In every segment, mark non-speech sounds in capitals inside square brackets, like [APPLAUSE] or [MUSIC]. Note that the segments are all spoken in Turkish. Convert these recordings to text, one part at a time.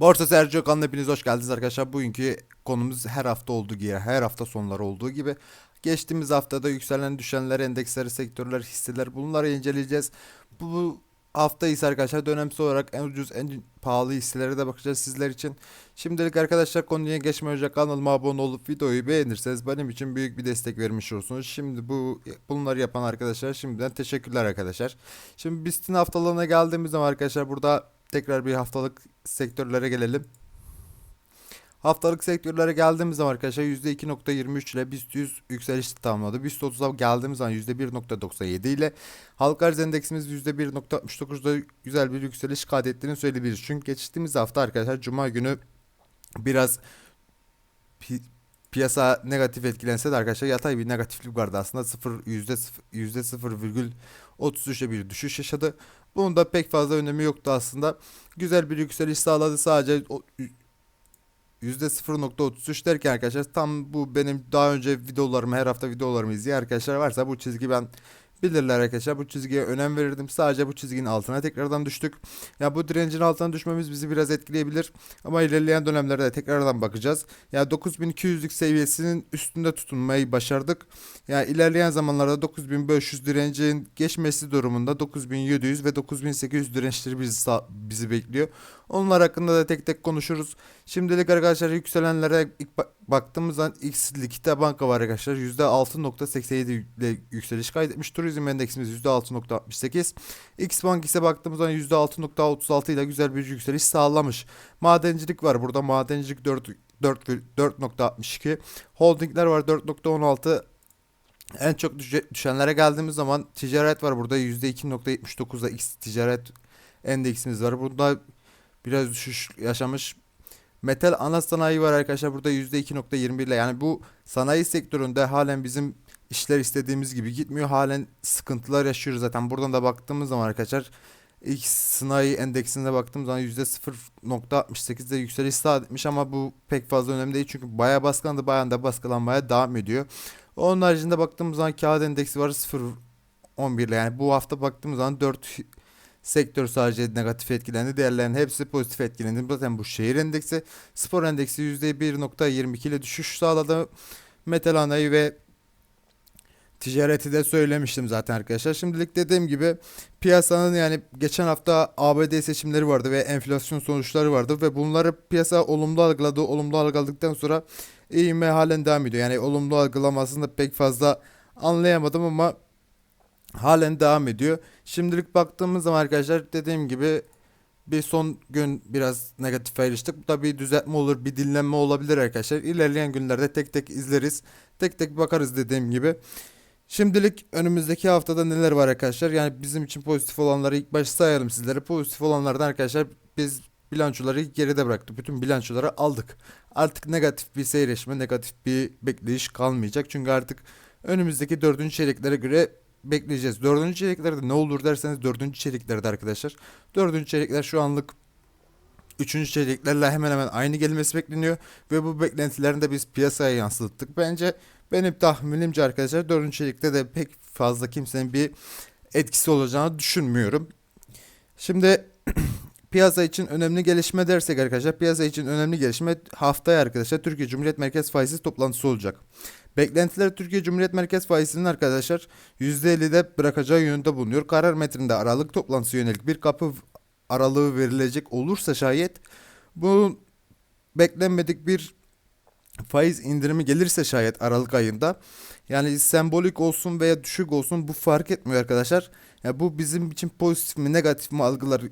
Borsa Sergio kanalına hepiniz hoş geldiniz arkadaşlar. Bugünkü konumuz her hafta olduğu gibi, her hafta sonları olduğu gibi geçtiğimiz haftada yükselen düşenler, endeksleri, sektörler, hisseler bunları inceleyeceğiz. Bu, hafta ise arkadaşlar dönemsel olarak en ucuz, en pahalı hisselere de bakacağız sizler için. Şimdilik arkadaşlar konuya geçmeden önce kanalıma abone olup videoyu beğenirseniz benim için büyük bir destek vermiş olursunuz. Şimdi bu bunları yapan arkadaşlar şimdiden teşekkürler arkadaşlar. Şimdi BIST'in haftalığına geldiğimiz zaman arkadaşlar burada tekrar bir haftalık sektörlere gelelim. Haftalık sektörlere geldiğimiz zaman arkadaşlar %2.23 ile BIST 100 yükselişi tamamladı. BIST 30'a geldiğimiz zaman %1.97 ile halka arz endeksimiz %1.69'da güzel bir yükseliş kaydettiğini söyleyebiliriz. Çünkü geçtiğimiz hafta arkadaşlar Cuma günü biraz pi- piyasa negatif etkilense de arkadaşlar yatay bir negatiflik vardı aslında 0 yüzde sıfır- yüzde 0,33'e bir düşüş yaşadı. Bunun da pek fazla önemi yoktu aslında. Güzel bir yükseliş sağladı sadece o- %0.33 derken arkadaşlar tam bu benim daha önce videolarımı her hafta videolarımı izleyen arkadaşlar varsa bu çizgi ben bilirler arkadaşlar. Bu çizgiye önem verirdim. Sadece bu çizginin altına tekrardan düştük. Ya bu direncin altına düşmemiz bizi biraz etkileyebilir. Ama ilerleyen dönemlerde tekrardan bakacağız. Ya 9200'lük seviyesinin üstünde tutunmayı başardık. Ya ilerleyen zamanlarda 9500 direncin geçmesi durumunda 9700 ve 9800 dirençleri bizi bizi bekliyor. Onlar hakkında da tek tek konuşuruz. Şimdilik arkadaşlar yükselenlere ilk ba- baktığımız zaman X Likita Banka var arkadaşlar. %6.87 ile yükseliş kaydetmiş. Turizm endeksimiz %6.68. X Bank ise baktığımız zaman %6.36 ile güzel bir yükseliş sağlamış. Madencilik var burada. Madencilik 4 4 4.62. Holdingler var 4.16. En çok düşe- düşenlere geldiğimiz zaman ticaret var burada %2.79'da X ticaret endeksimiz var. Burada biraz düşüş yaşamış. Metal ana sanayi var arkadaşlar burada %2.21 ile yani bu sanayi sektöründe halen bizim işler istediğimiz gibi gitmiyor. Halen sıkıntılar yaşıyoruz zaten. Buradan da baktığımız zaman arkadaşlar ilk sanayi endeksine baktığımız zaman %0.68'de yükseliş sağlamış ama bu pek fazla önemli değil çünkü bayağı baskılandı bayağı da baskılanmaya devam ediyor. Onun haricinde baktığımız zaman kağıt endeksi var 0.11 ile yani bu hafta baktığımız zaman 4 sektör sadece negatif etkilendi. Diğerlerinin hepsi pozitif etkilendi. Zaten bu şehir endeksi spor endeksi %1.22 ile düşüş sağladı. Metal sanayi ve ticareti de söylemiştim zaten arkadaşlar. Şimdilik dediğim gibi piyasanın yani geçen hafta ABD seçimleri vardı ve enflasyon sonuçları vardı ve bunları piyasa olumlu algıladı. Olumlu algıladıktan sonra eğime halen devam ediyor. Yani olumlu algılamasını pek fazla anlayamadım ama halen devam ediyor. Şimdilik baktığımız zaman arkadaşlar dediğim gibi bir son gün biraz negatif ayrıştık. Bu da bir düzeltme olur, bir dinlenme olabilir arkadaşlar. İlerleyen günlerde tek tek izleriz. Tek tek bakarız dediğim gibi. Şimdilik önümüzdeki haftada neler var arkadaşlar? Yani bizim için pozitif olanları ilk başta sayalım sizlere. Pozitif olanlardan arkadaşlar biz bilançoları geride bıraktık. Bütün bilançoları aldık. Artık negatif bir seyreşme, negatif bir bekleyiş kalmayacak. Çünkü artık önümüzdeki dördüncü çeyreklere göre bekleyeceğiz. Dördüncü çeyreklerde ne olur derseniz dördüncü çeyreklerde arkadaşlar. Dördüncü çeyrekler şu anlık üçüncü çeyreklerle hemen hemen aynı gelmesi bekleniyor. Ve bu beklentilerini de biz piyasaya yansıttık. Bence benim tahminimce arkadaşlar dördüncü çeyrekte de pek fazla kimsenin bir etkisi olacağını düşünmüyorum. Şimdi [CLEARS THROAT] piyasa için önemli gelişme dersek arkadaşlar piyasa için önemli gelişme haftaya arkadaşlar Türkiye Cumhuriyet Merkez Faizi toplantısı olacak. Beklentiler Türkiye Cumhuriyet Merkez Faizinin arkadaşlar %50'de bırakacağı yönünde bulunuyor. Karar metninde aralık toplantısı yönelik bir kapı aralığı verilecek olursa şayet bu beklenmedik bir faiz indirimi gelirse şayet Aralık ayında yani sembolik olsun veya düşük olsun bu fark etmiyor arkadaşlar. Yani bu bizim için pozitif mi negatif mi algılar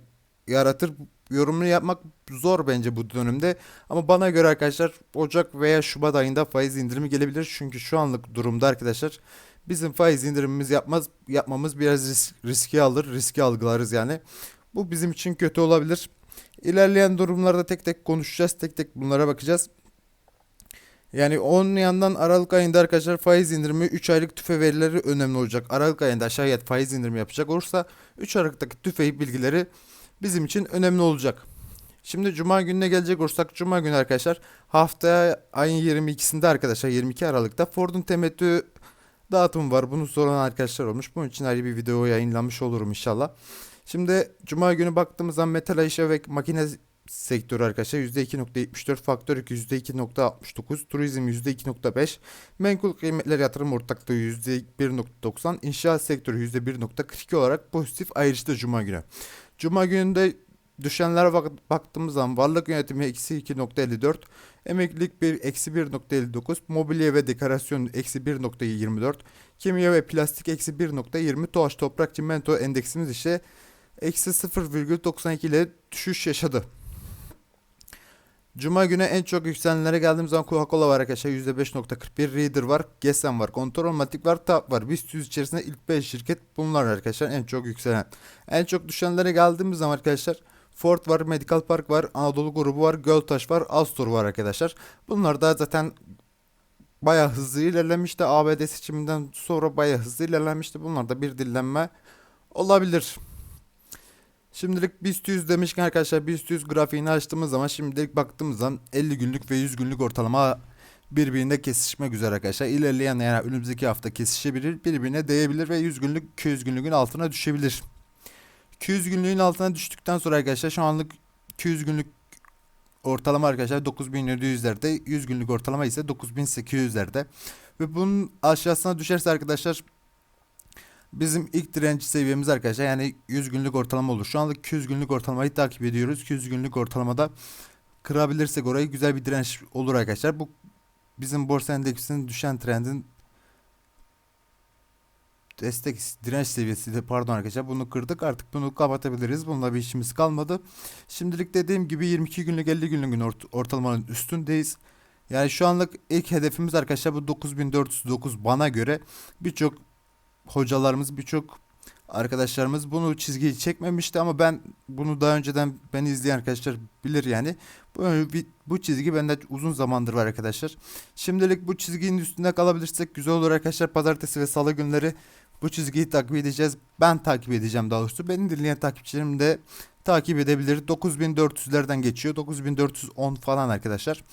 yaratır yorumunu yapmak zor bence bu dönemde. Ama bana göre arkadaşlar Ocak veya Şubat ayında faiz indirimi gelebilir. Çünkü şu anlık durumda arkadaşlar bizim faiz indirimimiz yapmaz yapmamız biraz risk, riski alır, riski algılarız yani. Bu bizim için kötü olabilir. İlerleyen durumlarda tek tek konuşacağız. Tek tek bunlara bakacağız. Yani onun yandan Aralık ayında arkadaşlar faiz indirimi 3 aylık tüfe verileri önemli olacak. Aralık ayında şayet faiz indirimi yapacak olursa 3 Aralık'taki tüfe bilgileri bizim için önemli olacak. Şimdi Cuma gününe gelecek olursak Cuma günü arkadaşlar haftaya ayın 22'sinde arkadaşlar 22 Aralık'ta Ford'un temettü dağıtımı var. Bunu soran arkadaşlar olmuş. Bunun için ayrı bir video yayınlamış olurum inşallah. Şimdi Cuma günü baktığımız zaman metal işe ve makine sektörü arkadaşlar %2.74, faktör yükü %2.69, turizm %2.5, menkul kıymetler yatırım ortaklığı %1.90, inşaat sektörü %1.42 olarak pozitif ayrıştı Cuma günü. Cuma gününde düşenlere bak- baktığımız zaman varlık yönetimi eksi 2.54, emeklilik bir eksi 1.59, mobilya ve dekorasyon eksi 1.24, kimya ve plastik eksi 1.20, doğaç toprak çimento endeksimiz ise eksi 0,92 ile düşüş yaşadı. Cuma günü en çok yükselenlere geldiğimiz zaman Coca-Cola var arkadaşlar %5.41, Reader var, Gesen var, Kontrolmatik var, TAP var. BIST 100 içerisinde ilk 5 şirket bunlar arkadaşlar en çok yükselen. En çok düşenlere geldiğimiz zaman arkadaşlar Ford var, Medical Park var, Anadolu grubu var, Göltaş var, Astor var arkadaşlar. Bunlar da zaten bayağı hızlı ilerlemişti. ABD seçiminden sonra bayağı hızlı ilerlemişti. Bunlar da bir dillenme olabilir. Şimdilik BIST 100 demişken arkadaşlar BIST 100 grafiğini açtığımız zaman şimdilik baktığımız zaman 50 günlük ve 100 günlük ortalama birbirine kesişmek üzere arkadaşlar. İlerleyen yani önümüzdeki hafta kesişebilir, birbirine değebilir ve 100 günlük 200 günlüğün altına düşebilir. 200 günlüğün altına düştükten sonra arkadaşlar şu anlık 200 günlük ortalama arkadaşlar 9700'lerde 100 günlük ortalama ise 9800'lerde ve bunun aşağısına düşerse arkadaşlar bizim ilk direnç seviyemiz arkadaşlar yani 100 günlük ortalama olur. Şu anlık 200 günlük ortalamayı takip ediyoruz. 200 günlük ortalamada kırabilirsek orayı güzel bir direnç olur arkadaşlar. Bu bizim borsa endeksinin düşen trendin destek direnç seviyesi de pardon arkadaşlar bunu kırdık artık bunu kapatabiliriz bununla bir işimiz kalmadı şimdilik dediğim gibi 22 günlük 50 günlük ort- ortalamanın üstündeyiz yani şu anlık ilk hedefimiz arkadaşlar bu 9409 bana göre birçok hocalarımız birçok arkadaşlarımız bunu çizgiyi çekmemişti ama ben bunu daha önceden beni izleyen arkadaşlar bilir yani bu, bu çizgi bende uzun zamandır var arkadaşlar şimdilik bu çizginin üstünde kalabilirsek güzel olur arkadaşlar pazartesi ve salı günleri bu çizgiyi takip edeceğiz. Ben takip edeceğim daha doğrusu. Beni dinleyen takipçilerim de takip edebilir. 9400'lerden geçiyor. 9410 falan arkadaşlar.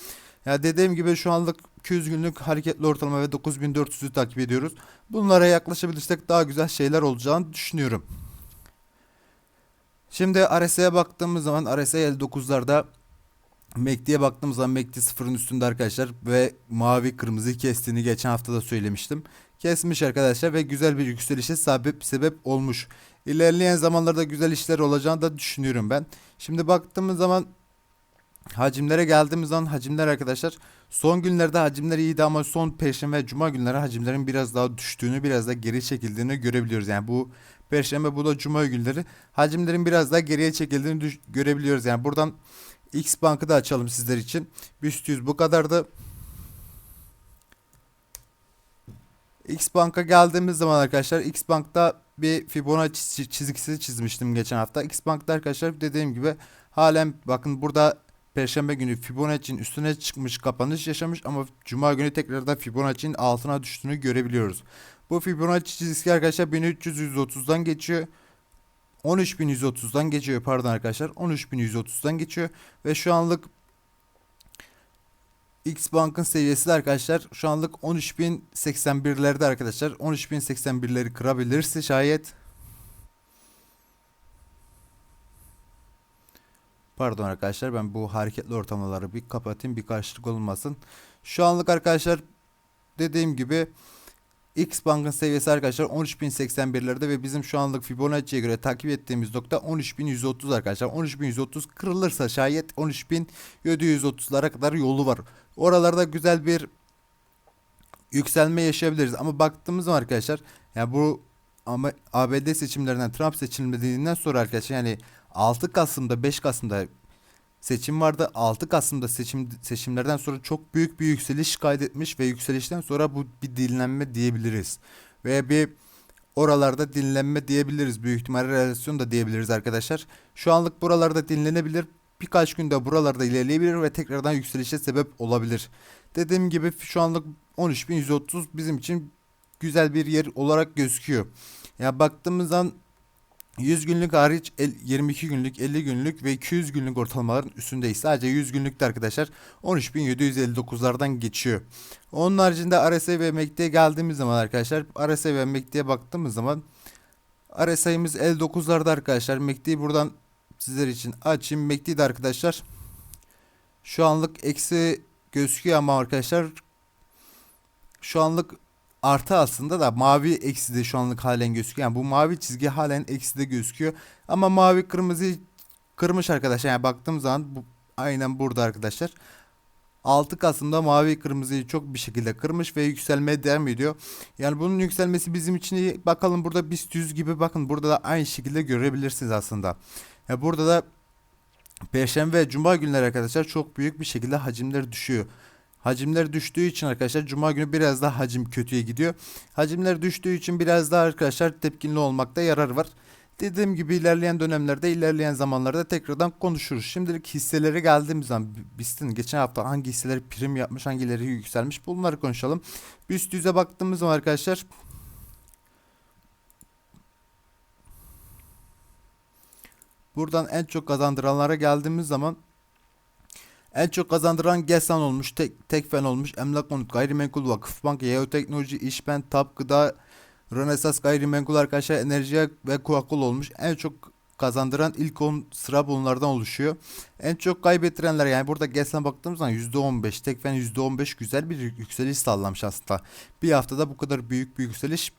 Ya dediğim gibi şu anlık 200 günlük hareketli ortalama ve 9400'ü takip ediyoruz. Bunlara yaklaşabilirsek daha güzel şeyler olacağını düşünüyorum. Şimdi RSI'ye baktığımız zaman RSI 59'larda MACD'ye baktığımız zaman MACD sıfırın üstünde arkadaşlar ve mavi kırmızı kestiğini geçen hafta da söylemiştim kesmiş arkadaşlar ve güzel bir yükselişe sebep sebep olmuş. İlerleyen zamanlarda güzel işler olacağını da düşünüyorum ben. Şimdi baktığımız zaman hacimlere geldiğimiz zaman hacimler arkadaşlar son günlerde hacimler iyiydi ama son perşembe ve cuma günleri hacimlerin biraz daha düştüğünü biraz da geri çekildiğini görebiliyoruz. Yani bu perşembe bu da cuma günleri hacimlerin biraz daha geriye çekildiğini görebiliyoruz. Yani buradan X bankı da açalım sizler için. BIST 100 bu kadardı. X Bank'a geldiğimiz zaman arkadaşlar X Bank'ta bir Fibonacci çizgisi çizmiştim geçen hafta. X Bank'ta arkadaşlar dediğim gibi halen bakın burada Perşembe günü Fibonacci'nin üstüne çıkmış kapanış yaşamış ama Cuma günü tekrardan Fibonacci'nin altına düştüğünü görebiliyoruz. Bu Fibonacci çizgisi arkadaşlar 1330'dan geçiyor. 13130'dan geçiyor pardon arkadaşlar 13130'dan geçiyor ve şu anlık X Bank'ın seviyesi de arkadaşlar şu anlık 13.081'lerde arkadaşlar. 13.081'leri kırabilirse şayet Pardon arkadaşlar ben bu hareketli ortamları bir kapatayım bir karşılık olmasın. Şu anlık arkadaşlar dediğim gibi X Bank'ın seviyesi arkadaşlar 13.081'lerde ve bizim şu anlık Fibonacci'ye göre takip ettiğimiz nokta 13.130 arkadaşlar. 13.130 kırılırsa şayet 13.730'lara kadar yolu var. Oralarda güzel bir yükselme yaşayabiliriz. Ama baktığımız zaman arkadaşlar yani bu ABD seçimlerinden Trump seçilmediğinden sonra arkadaşlar yani 6 Kasım'da 5 Kasım'da seçim vardı. 6 Kasım'da seçim seçimlerden sonra çok büyük bir yükseliş kaydetmiş ve yükselişten sonra bu bir dinlenme diyebiliriz. Ve bir oralarda dinlenme diyebiliriz. Büyük ihtimalle relasyon da diyebiliriz arkadaşlar. Şu anlık buralarda dinlenebilir. Birkaç günde buralarda ilerleyebilir ve tekrardan yükselişe sebep olabilir. Dediğim gibi şu anlık 13.130 bizim için güzel bir yer olarak gözüküyor. Ya baktığımız zaman 100 günlük hariç 22 günlük, 50 günlük ve 200 günlük ortalamaların üstündeyiz. Sadece 100 günlükte arkadaşlar 13.759'lardan geçiyor. Onun haricinde RSI ve MACD'ye geldiğimiz zaman arkadaşlar RSI ve MACD'ye baktığımız zaman RSI'miz 59'larda arkadaşlar. MACD buradan sizler için açayım. MACD de arkadaşlar şu anlık eksi gözüküyor ama arkadaşlar şu anlık artı aslında da mavi eksi de şu anlık halen gözüküyor. Yani bu mavi çizgi halen eksi de gözüküyor. Ama mavi kırmızı kırmış arkadaşlar. Yani baktığım zaman bu aynen burada arkadaşlar. 6 Kasım'da mavi kırmızıyı çok bir şekilde kırmış ve yükselmeye devam ediyor. Yani bunun yükselmesi bizim için iyi. Bakalım burada BIST 100 gibi bakın burada da aynı şekilde görebilirsiniz aslında. Ya burada da Perşembe ve Cuma günleri arkadaşlar çok büyük bir şekilde hacimler düşüyor. Hacimler düştüğü için arkadaşlar Cuma günü biraz daha hacim kötüye gidiyor. Hacimler düştüğü için biraz daha arkadaşlar tepkinli olmakta yarar var. Dediğim gibi ilerleyen dönemlerde, ilerleyen zamanlarda tekrardan konuşuruz. Şimdilik hisselere geldiğimiz zaman BIST'in geçen hafta hangi hisseler prim yapmış, hangileri yükselmiş bunları konuşalım. BIST 100'e baktığımız zaman arkadaşlar Buradan en çok kazandıranlara geldiğimiz zaman en çok kazandıran GESAN olmuş, Tek, Tekfen olmuş, Emlak Konut, Gayrimenkul Vakıfbank, Yeo Teknoloji, İşben, TAP Gıda, Rönesans Gayrimenkul arkadaşlar Enerji ve Coca olmuş. En çok kazandıran ilk 10 sıra bunlardan oluşuyor. En çok kaybettirenler yani burada GESAN baktığımız zaman %15, Tekfen %15 güzel bir yükseliş sağlamış aslında. Bir haftada bu kadar büyük bir yükseliş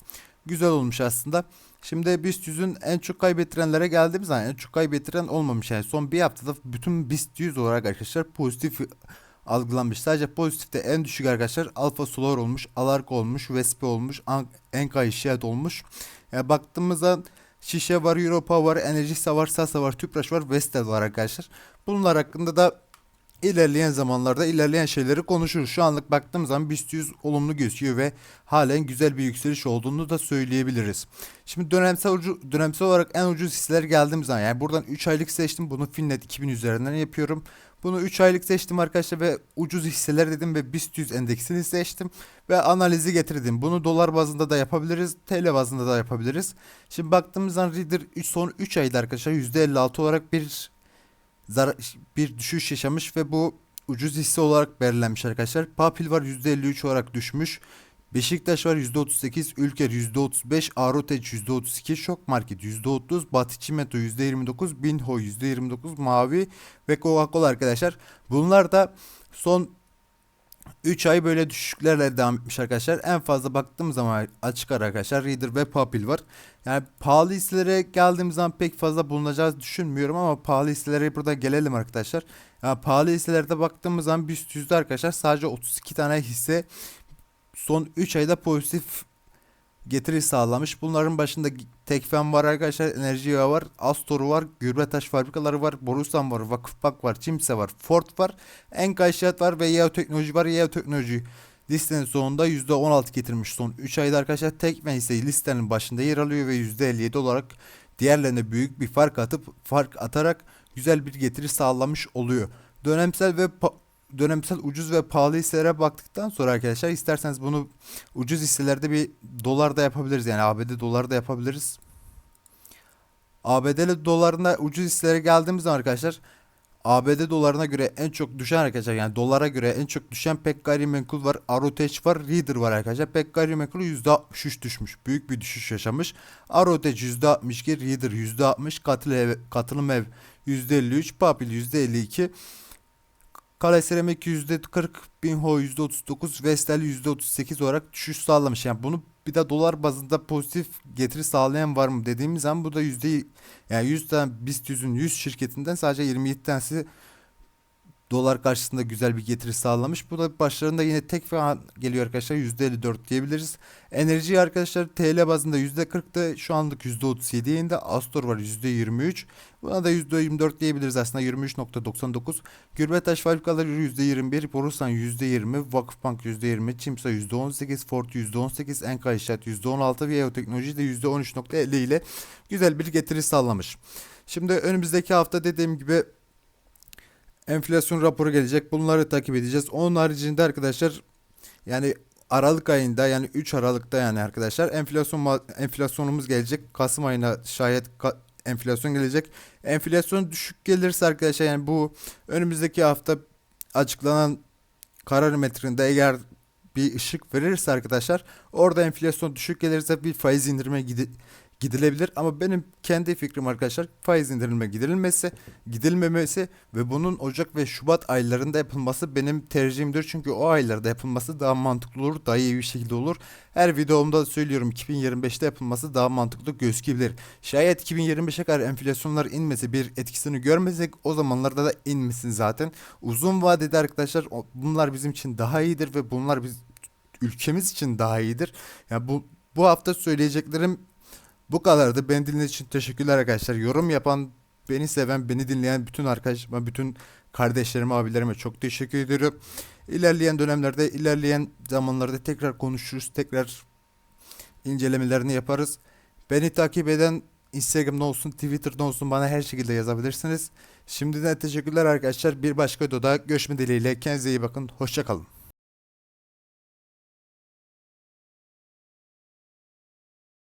güzel olmuş aslında. Şimdi BIST 100'ün en çok kaybettirenlere geldiğimiz zaman en çok kaybettiren olmamış. Yani son bir haftada bütün BIST 100 olarak arkadaşlar pozitif algılanmış. Sadece pozitifte en düşük arkadaşlar Alfa Solar olmuş, Alark olmuş, Vespe olmuş, Enka İşyat olmuş. Yani baktığımızda Şişe var, Europa var, Enerjisa var, Sasa var, Tüpraş var, Vestel var arkadaşlar. Bunlar hakkında da ilerleyen zamanlarda ilerleyen şeyleri konuşuruz. Şu anlık baktığım zaman BIST 100 olumlu gözüküyor ve halen güzel bir yükseliş olduğunu da söyleyebiliriz. Şimdi dönemsel ucu, dönemsel olarak en ucuz hisseler geldiğim zaman yani buradan 3 aylık seçtim. Bunu Finnet 2000 üzerinden yapıyorum. Bunu 3 aylık seçtim arkadaşlar ve ucuz hisseler dedim ve BIST 100 endeksini seçtim ve analizi getirdim. Bunu dolar bazında da yapabiliriz, TL bazında da yapabiliriz. Şimdi baktığımız zaman Reader 3 son 3 ayda arkadaşlar %56 olarak bir bir düşüş yaşamış ve bu ucuz hisse olarak belirlenmiş arkadaşlar. Papil var %53 olarak düşmüş. Beşiktaş var %38, Ülker %35, Aroteç %32, Şok Market %30, Batı Çimento %29, Binho %29, Mavi ve Coca-Cola arkadaşlar. Bunlar da son 3 ay böyle düşüşlerle devam etmiş arkadaşlar. En fazla baktığım zaman açık ara arkadaşlar Reader ve Papil var. Yani pahalı hisselere geldiğim zaman pek fazla bulunacağız düşünmüyorum ama pahalı hisselere burada gelelim arkadaşlar. Yani pahalı hisselerde baktığımız zaman BIST yüzde arkadaşlar sadece 32 tane hisse son 3 ayda pozitif getiri sağlamış. Bunların başında Tekfen var arkadaşlar, Enerji var, Astor var, Gürbetaş fabrikaları var, Borusan var, Vakıfbank var, Cimse var, Ford var, Enka İnşaat var ve Yeo Teknoloji var. Yeo Teknoloji listenin sonunda %16 getirmiş son 3 ayda arkadaşlar. Tekfen ise listenin başında yer alıyor ve %57 olarak diğerlerine büyük bir fark atıp fark atarak güzel bir getiri sağlamış oluyor. Dönemsel ve dönemsel ucuz ve pahalı hisselere baktıktan sonra arkadaşlar isterseniz bunu ucuz hisselerde bir dolar da yapabiliriz. Yani ABD dolar da yapabiliriz. ABD dolarına ucuz hisselere geldiğimiz zaman arkadaşlar ABD dolarına göre en çok düşen arkadaşlar yani dolara göre en çok düşen pek gayrimenkul var. Aroteç var. Reader var arkadaşlar. Pek gayrimenkul %63 düşmüş. Büyük bir düşüş yaşamış. Aroteç %62. Reader %60. Katıl ev, katılım ev %53. Papil %52. Kale Seramik %40, Binho %39, Vestel %38 olarak düşüş sağlamış. Yani bunu bir de dolar bazında pozitif getiri sağlayan var mı dediğimiz zaman bu da yüzde yani 100 tane BIST 100'ün 100 şirketinden sadece 27 tanesi dolar karşısında güzel bir getiri sağlamış. Bu da başlarında yine tek falan geliyor arkadaşlar %54 diyebiliriz. Enerji arkadaşlar TL bazında %40'da şu anlık %37 yayında. Astor var %23. Buna da %24 diyebiliriz aslında 23.99. Gürbetaş fabrikaları %21, Borusan %20, Vakıfbank %20, Çimsa %18, Ford %18, Enka İnşaat %16 ve Teknoloji de %13.50 ile güzel bir getiri sağlamış. Şimdi önümüzdeki hafta dediğim gibi enflasyon raporu gelecek. Bunları takip edeceğiz. Onun haricinde arkadaşlar yani Aralık ayında yani 3 Aralık'ta yani arkadaşlar enflasyon enflasyonumuz gelecek. Kasım ayına şayet ka enflasyon gelecek. Enflasyon düşük gelirse arkadaşlar yani bu önümüzdeki hafta açıklanan karar metrinde eğer bir ışık verirse arkadaşlar orada enflasyon düşük gelirse bir faiz indirime gide gidilebilir ama benim kendi fikrim arkadaşlar faiz indirilme gidilmesi, gidilmemesi ve bunun Ocak ve Şubat aylarında yapılması benim tercihimdir. Çünkü o aylarda yapılması daha mantıklı olur, daha iyi bir şekilde olur. Her videomda söylüyorum 2025'te yapılması daha mantıklı gözükebilir. Şayet 2025'e kadar enflasyonlar inmesi bir etkisini görmesek o zamanlarda da inmesin zaten. Uzun vadede arkadaşlar bunlar bizim için daha iyidir ve bunlar biz ülkemiz için daha iyidir. Ya bu bu hafta söyleyeceklerim bu kadardı. Beni dinlediğiniz için teşekkürler arkadaşlar. Yorum yapan, beni seven, beni dinleyen bütün arkadaşlarıma, bütün kardeşlerime, abilerime çok teşekkür ediyorum. İlerleyen dönemlerde, ilerleyen zamanlarda tekrar konuşuruz, tekrar incelemelerini yaparız. Beni takip eden Instagram'da olsun, Twitter'da olsun bana her şekilde yazabilirsiniz. Şimdiden teşekkürler arkadaşlar. Bir başka videoda görüşme dileğiyle. Kendinize iyi bakın. Hoşçakalın.